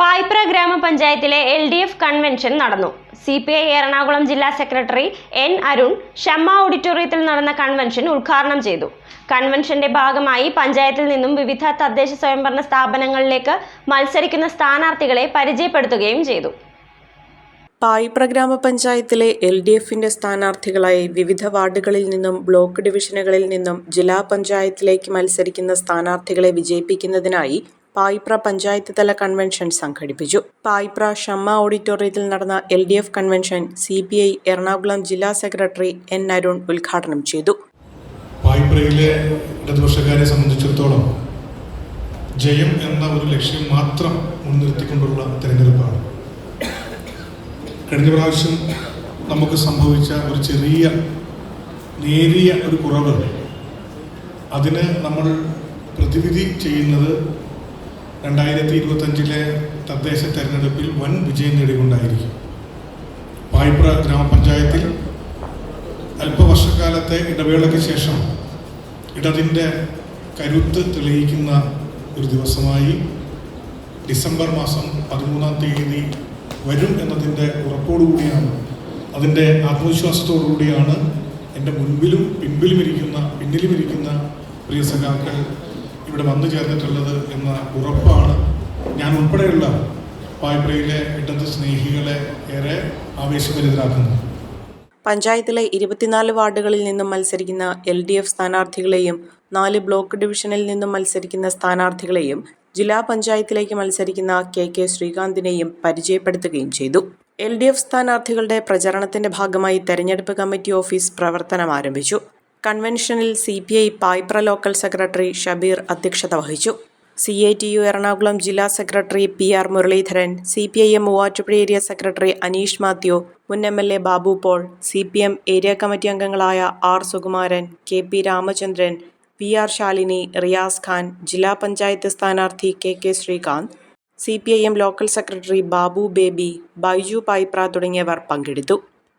പായ്പ്ര ഗ്രാമപഞ്ചായത്തിലെ L D F convention നടന്നു. C P I Ernakulam ജില്ലാ സെക്രട്ടറി എൻ അരുൺ ഷമ്മ ഓഡിറ്റോറിയത്തിൽ നടന്ന കൺവെൻഷൻ ഉദ്ഘാടനം ചെയ്തു. കൺവെൻഷന്റെ ഭാഗമായി പഞ്ചായത്തിൽ നിന്നും വിവിധ തദ്ദേശ സ്വയംഭരണ സ്ഥാപനങ്ങളിലേക്ക് മത്സരിക്കുന്ന സ്ഥാനാർത്ഥികളെ പരിചയപ്പെടുത്തുകയും ചെയ്തു. പായിപ്ര ഗ്രാമപഞ്ചായത്തിലെ എൽ ഡി എഫിന്റെ സ്ഥാനാർത്ഥികളായി വിവിധ വാർഡുകളിൽ നിന്നും ബ്ലോക്ക് ഡിവിഷനുകളിൽ നിന്നും ജില്ലാ പഞ്ചായത്തിലേക്ക് മത്സരിക്കുന്ന സ്ഥാനാർത്ഥികളെ വിജയിപ്പിക്കുന്നതിനായി പായിപ്ര പഞ്ചായത്ത് തല കൺവെൻഷൻ സംഘടിപ്പിച്ചു. പായിപ്ര ഷമ്മ ഓഡിറ്റോറിയത്തിൽ നടന്ന L D F convention C P I Ernakulam ജില്ലാ സെക്രട്ടറി എൻ അരുൺ ഉദ്ഘാടനം ചെയ്തു. പായിപ്രയിലെ ഇടതുപക്ഷക്കാരെ സംബന്ധിച്ചിടത്തോളം ജയം എന്ന ഒരു ലക്ഷ്യം മാത്രം മുൻനിർത്തിക്കൊണ്ടുള്ള തിരഞ്ഞെടുപ്പാണ്. കഴിഞ്ഞ പ്രാവശ്യം നമുക്ക് സംഭവിച്ച ഒരു ചെറിയ നേരിയ ഒരു കുറവ്. അതിന് നമ്മൾ പ്രതിവിധി ചെയ്യുന്നത് രണ്ടായിരത്തി ഇരുപത്തഞ്ചിലെ തദ്ദേശ തെരഞ്ഞെടുപ്പിൽ വൻ വിജയം നേടിക്കൊണ്ടായിരിക്കും. പായ്പ്ര ഗ്രാമപഞ്ചായത്തിൽ അല്പവർഷക്കാലത്തെ ഇടവേളയ്ക്ക് ശേഷം ഇടതിന്റെ കരുത്ത് തെളിയിക്കുന്ന ഒരു ദിവസമായി ഡിസംബർ മാസം പതിമൂന്നാം തീയതി വരും എന്നതിന്റെ ഉറപ്പോടുകൂടിയാണ് അതിന്റെ ആത്മവിശ്വാസത്തോടുകൂടിയാണ് എന്റെ മുൻപിലും പിൻപിലും ഇരിക്കുന്ന പിന്നിലും ഇരിക്കുന്ന പ്രിയ സഖാക്കൾ ഇവിടെ വന്നു ചേർന്നിട്ടുള്ളത് എന്ന ഉറപ്പാണ്. ഞാൻ ഉൾപ്പെടെയുള്ള വായ്പയിലെ ഇടത് സ്നേഹികളെ ഏറെ ആവേശഭരിതരാക്കുന്നത് പഞ്ചായത്തിലെ ഇരുപത്തിനാല് വാർഡുകളിൽ നിന്നും മത്സരിക്കുന്ന എൽ ഡി എഫ് സ്ഥാനാർത്ഥികളെയും നാല് ബ്ലോക്ക് ഡിവിഷനിൽ നിന്നും മത്സരിക്കുന്ന സ്ഥാനാർത്ഥികളെയും ജില്ലാ പഞ്ചായത്തിലേക്ക് മത്സരിക്കുന്ന കെ കെ ശ്രീകാന്തിനെയും പരിചയപ്പെടുത്തുകയും ചെയ്തു. എൽ ഡി എഫ് സ്ഥാനാർത്ഥികളുടെ പ്രചരണത്തിന്റെ ഭാഗമായി തെരഞ്ഞെടുപ്പ് കമ്മിറ്റി ഓഫീസ് പ്രവർത്തനം ആരംഭിച്ചു കൺവെൻഷനിൽ C P I Payipra local secretary Shabeer അധ്യക്ഷത വഹിച്ചു. C I T U Ernakulam ജില്ലാ secretary P R Muraleedharan C P I M Muvattupuzha area secretary Aneesh Mathew മുൻ M L A Babu Paul C P M area committee അംഗങ്ങളായ R Sukumaran K P Ramachandran P R Shalini Riyas Khan ജില്ലാ പഞ്ചായത്ത് സ്ഥാനാർത്ഥി K K Sreekanth C P I M local secretary Babu Baby Baiju Payipra തുടങ്ങിയവർ പങ്കെടുത്തു.